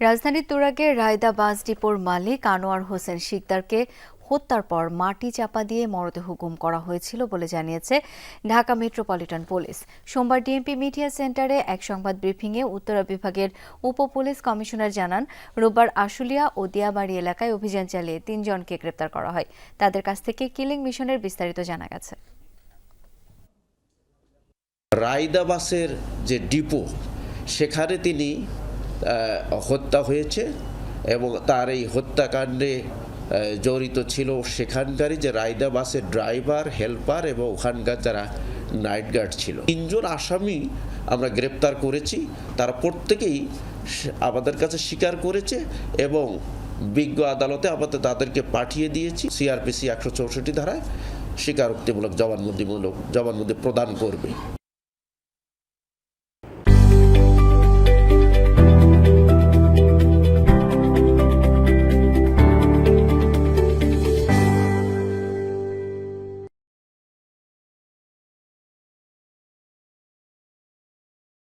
রাজধানীর তুরাগের রায়দা বাস ডিপোর মালিক আনোয়ার হোসেন শিকদারকে হত্যার পর মাটি চাপা দিয়ে মরদেহ গুম করা হয়েছিল বলে জানিয়েছে ঢাকা মেট্রোপলিটন পুলিশ। সোমবার ডিএমপি মিডিয়া সেন্টারে এক সংবাদ ব্রিফিংয়ে উত্তরা বিভাগের উপ পুলিশ কমিশনার জানান, রোববার আশুলিয়া ও দিয়াবাড়ি এলাকায় অভিযান চালিয়ে তিনজনকে গ্রেপ্তার করা হয়। তাদের কাছ থেকে কিলিং মিশনের বিস্তারিত জানা গেছে। রায়দাবাসের যে ডিপো, সেখানে তিনি হত্যা হয়েছে এবং তার এই হত্যাকাণ্ডে জড়িত ছিল সেখানকারই যে রায়দা বাসের ড্রাইভার, হেল্পার এবং ওখানকার যারা নাইট গার্ড ছিল। তিনজন আসামি আমরা গ্রেপ্তার করেছি, তারা প্রত্যেকেই আমাদের কাছে স্বীকার করেছে এবং বিজ্ঞ আদালতে আমাদের তাদেরকে পাঠিয়ে দিয়েছি। সিআরপিসি একশো চৌষট্টি ধারায় স্বীকারোক্তিমূলক জবানবন্দিমূলক, জবানবন্দি প্রদান করবে।